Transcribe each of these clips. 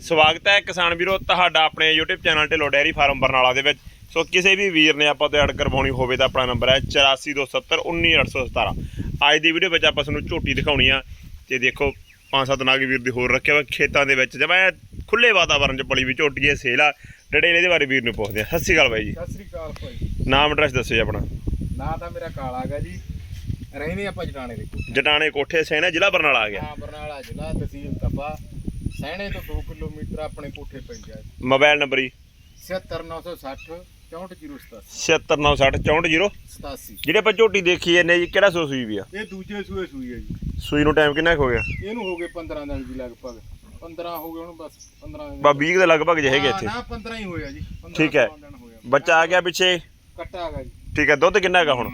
ਸਵਾਗਤ ਹੈ ਕਿਸਾਨ ਵੀਰੋ ਤੁਹਾਡਾ ਆਪਣੇ YouTube channel Dhillon dairy farm Barnala ਦੇ ਵਿੱਚ। ਸੋ ਕਿਸੇ ਵੀ ਵੀਰ ਨੇ ਆਪਾਂ ਤੋਂ ਐਡ ਕਰਵਾਉਣੀ ਹੋਵੇ ਤਾਂ ਆਪਣਾ ਨੰਬਰ ਹੈ 8427191817 ਅੱਜ ਦੀ ਵੀਡੀਓ ਵਿੱਚ ਆਪਾਂ ਤੁਹਾਨੂੰ ਝੋਟੀ ਦਿਖਾਉਣੀ ਆ। ਤੇ ਦੇਖੋ ਪੰਜ ਸੱਤ ਨਾਗ ਵੀਰ ਦੀ ਹੋਰ ਰੱਖਿਆ ਵਾ ਖੇਤਾਂ ਦੇ ਵਿੱਚ। ਜਿਵੇਂ ਖੁੱਲੇ ਵਾਤਾਵਰਣ 'ਚ ਪਲੀ ਵੀ ਝੋਟੀ ਹੈ ਸੇਲ ਆ। ਡਿਟੇਲ ਇਹਦੇ ਬਾਰੇ ਵੀਰ ਨੂੰ ਪੁੱਛਦੇ ਆ ਸਤਿ ਸ਼੍ਰੀ ਅਕਾਲ ਬਾਈ ਜੀ। ਸਤਿ ਸ੍ਰੀ ਅਕਾਲ ਭਾਈ। ਨਾਮ ਐਡਰੈਸ ਦੱਸੋ ਜੀ ਆਪਣਾ। ਨਾਂ ਤਾਂ ਮੇਰਾ ਕਾਲਾ ਹੈਗਾ ਜੀ। ਰਹਿੰਦੇ ਆਪਾਂ ਜਟਾਣੇ ਦੇ ਜਟਾਣੇ ਕੋਠੇ ਸੈਨਾ ਜ਼ਿਲ੍ਹਾ ਬਰਨਾਲਾ ਆ ਗਿਆ। ਹਾਂ ਬਰਨਾਲਾ ਜ਼ਿਲ੍ਹਾ ਤਹਿਸੀਲ ਤਪਾ। ਸੈਣੇ ਤੋਂ 2 ਕਿਲੋਮੀਟਰ ਆਪਣੇ ਕੋਠੇ ਪੈਂਦਾ ਮੋਬਾਈਲ ਨੰਬਰ ਜੀ। 77960 64087 76960 87 ਜਿਹੜੇ ਆਪਾਂ ਝੋਟੀ ਦੇਖੀ ਇਹਨੇ ਜੀ ਕਿਹੜਾ ਸੂਈ ਵੀ ਆ? ਇਹ ਦੂਜੇ ਸੂਏ ਸੂਈ ਹੈ ਜੀ। ਸੂਈ ਨੂੰ ਟਾਈਮ ਕਿੰਨਾ ਕੁ ਹੋ ਗਿਆ? ਇਹਨੂੰ ਹੋ ਗਏ 15 ਦਿਨ ਜੀ ਲਗਭਗ। 15 ਹੋ ਗਏ ਹੁਣ ਬਸ 15 ਦਿਨ। ਬਾ 20 ਦੇ ਲਗਭਗ ਜੇ ਹੈਗੇ ਇੱਥੇ। ਨਾ 15 ਹੀ ਹੋਇਆ ਜੀ। 15 ਠੀਕ ਹੈ। ਬੱਚਾ ਆ ਗਿਆ ਪਿੱਛੇ? ਕੱਟਾ ਜੀ। ਠੀਕ ਹੈ ਦੁੱਧ ਕਿੰਨਾ ਹੈਗਾ ਹੁਣ?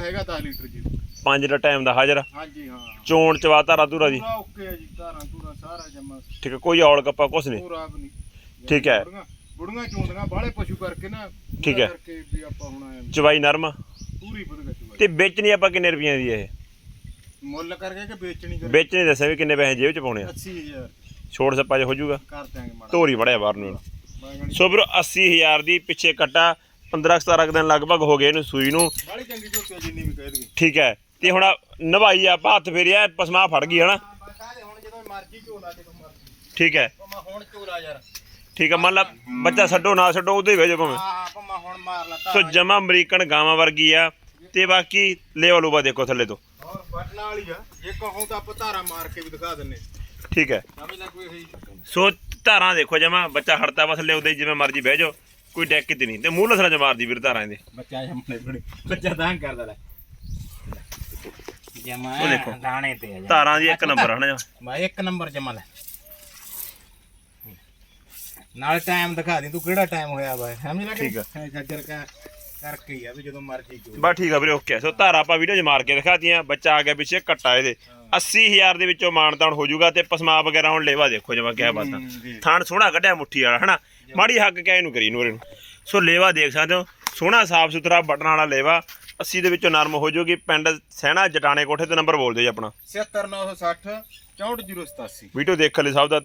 ਹੈਗਾ 10 ਲੀਟਰ ਜੀ। 5 ਦਾ ਟਾਈਮ ਦਾ ਹਾਜ਼ਰ ਹਾਂਜੀ ਹਾਂ। ਚੋਣ ਚਵਾ ਧਾਰਾ ਧੂਰਾ ਦੀ। ਪੂਰਾ ਓਕੇ ਹੈ ਜੀ ਧਾਰਾਂ ਧੂਰਾਂ ਸਾਰਾ ਜਮਾ। ਠੀਕ ਹੈ ਕੋਈ ਔਲ ਕੱਪਾ ਕੁਛ ਨਹੀਂ। ਪੂਰਾ ਵੀ ਨਹੀਂ। ਠੀਕ ਹੈ। ਬੁੜੀਆਂ- ਬੁੜੀਆਂ ਚੋਂਦੀਆਂ ਬਾਹਲੇ ਪਸ਼ੂ ਕਰਕੇ ਨਾ ਪੂਰਾ ਠੀਕ ਹੈ। ਕਰਕੇ ਵੀ ਆਪਾਂ ਹੁਣ ਐਂ ਚਵਾਈ ਨਰਮ ਪੂਰੀ ਤੇ ਵੇਚਣੀ ਆਪਾਂ ਕਿੰਨੇ ਰੁਪਈਆਂ ਦੀ ਇਹ? ਮੁੱਲ ਕਰਕੇ ਕਿ ਵੇਚਣੀ ਕਰੇ? ਵੇਚਣੀ ਦੱਸਿਆ ਵੀ ਕਿੰਨੇ ਪੈਸੇ ਜੇਬ ਚ ਪਾਉਣੇ ਆ। 80000 ਛੋੜ ਸੱਪਾ ਜੇ ਹੋ ਜਾਊਗਾ। ਕਰ ਦਿਆਂਗੇ ਮਾੜਾ। ਧੋਰੀ ਵੜਿਆ ਬਾਹਰ ਨੂੰ। ਬਾਗਣੀ ਸੋ ਵੀਰੋ 80000 ਦੀ ਪਿੱਛੇ ਕੱਟਾ 15 17 ਕੁ ਦਿਨ ਲਗਭਗ ਹੋ ਗਏ ਇਹਨੂੰ ਸੂਈ ਨੂੰ। ਬਾਲੀ ਚੰਗੀ ਝੋਟੀ ਆ ਜਿੰਨੀ ਵੀ ਕਹਿ ਦਈਏ। ਠੀਕ ਹੈ। ਤੇ ਹੁਣ ਨਵਾਈ ਆਪਾਂ ਹੱਥ ਫੇਰਿਆ, ਪਸਮਾ ਫੜ ਗਈ, ਹਨਾ? ਹੁਣ ਜਦੋਂ ਮਰਜ਼ੀ ਝੋਲਾ ਜਦੋਂ ਮਰਜ਼ੀ ਠੀਕ ਹੈ। ਪਮਾ ਹੁਣ ਝੋਲਾ ਯਾਰ ਠੀਕ ਹੈ, ਮੰਨ ਲਾ ਬੱਚਾ ਛੱਡੋ, ਨਾ ਛੱਡੋ, ਉਹਦੇ ਹੀ ਭਾਵੇਂ ਹਾਂ ਪਮਾ ਹੁਣ ਮਾਰ ਲਾ ਸੋ ਜਮਾ ਅਮਰੀਕਨ ਗਾਵਾਂ ਵਰਗੀ ਆ, ਤੇ ਬਾਕੀ ਲੇਵਾ ਲੂਵਾ ਦੇਖੋ ਥੱਲੇ ਤੋਂ। ਹੋਰ ਬਟਨਾ ਵਾਲੀ ਆ ਜੇ ਕਹੋ ਤਾਂ ਆਪਾਂ ਧਾਰਾ ਮਾਰ ਕੇ ਵੀ ਦਿਖਾ ਦਿੰਨੇ ਠੀਕ ਹੈ। ਸੋ ਧਾਰਾਂ ਦੇਖੋ ਜਮਾ, ਬੱਚਾ ਹੜਤਾ ਬਸ ਥੱਲੇ, ਉਹਦੇ ਜਿਵੇਂ ਮਰਜ਼ੀ ਬਹਿ ਜਾਓ, ਕੋਈ ਡੈਕ ਤੇ ਨਹੀਂ। ਤੇ ਮੂੰਹ ਲਸਣਾ ਚ ਮਾਰਦੀ ਵੀਰ ਧਾਰਾਂ ਇਹਦੇ। ਬੱਚਾ ਜੰਮਣੇ ਬੱਚਾ ਤਾਂ ਕਰਦਾ ਲੈ। ਜਮਾ ਉਹ ਦੇਖੋ। ਦਾਣੇ ਤੇ ਆ ਜਾ। ਧਾਰਾਂ ਦੀ ਇੱਕ ਨੰਬਰ ਹਨਾ ਮੈਂ ਇੱਕ ਨੰਬਰ ਜਮਾ ਲੈ। ਨਾਲ ਟਾਈਮ ਦਿਖਾ ਦੇ ਤੂੰ ਕਿਹੜਾ ਟਾਈਮ ਹੋਇਆ ਵਾ ਸਮਝ ਲੱਗ ਠੀਕ ਆ। ਗੱਜਰ ਕਾ ਕਰਕੇ ਹੀ ਆ ਵੀ ਜਦੋਂ ਮਰਜ਼ੀ ਚੋ ਬਸ ਠੀਕ ਆ ਵੀਰੇ ਓਕੇ ਸੋ ਧਾਰਾਂ ਆਪਾਂ ਵੀਡੀਓ 'ਚ ਮਾਰ ਕੇ ਦਿਖਾਤੀਆਂ ਬੱਚਾ ਆ ਗਿਆ ਪਿੱਛੇ ਕੱਟਾ ਇਹਦੇ। 80000 ਦੇ ਵਿੱਚੋਂ ਮਾਨਤਾਨ ਹੋ ਜਾਊਗਾ ਤੇ ਪਸਮਾ ਵਗੈਰਾ ਹੁਣ ਲੇਵਾ ਦੇਖੋ ਜਮਾ ਕਿਆ ਬਾਤਾਂ। ਥਾਣ ਸੋਹਣਾ ਕੱਢਿਆ ਮੁੱਠੀ ਵਾਲਾ ਹਨਾ? ਮਾੜੀ ਹੱਕ ਕਿਆ ਇਹਨੂੰ ਕਰੀ ਨੂਰੇ ਨੂੰ। ਸੋ ਲੇਵਾ ਦੇਖ ਸਕਦੇ ਹੋ ਸੋਹਣਾ ਸਾਫ਼ ਸੁਥਰਾ ਬਟਨ ਵਾਲਾ ਲੇਵਾ। 80 ਦੇ ਵਿੱਚੋਂ ਨਰਮ ਹੋ ਜਾਊਗੀ। ਪਿੰਡ ਸਹਿਣਾ ਜਟਾਣੇ ਕੋਠੇ ਤੇ ਨੰਬਰ ਬੋਲ ਦਿਓ ਜੀ ਆਪਣਾ। 76960 64087 ਵੀਡੀਓ ਦੇਖਣ ਲਈ ਸਭ ਦਾ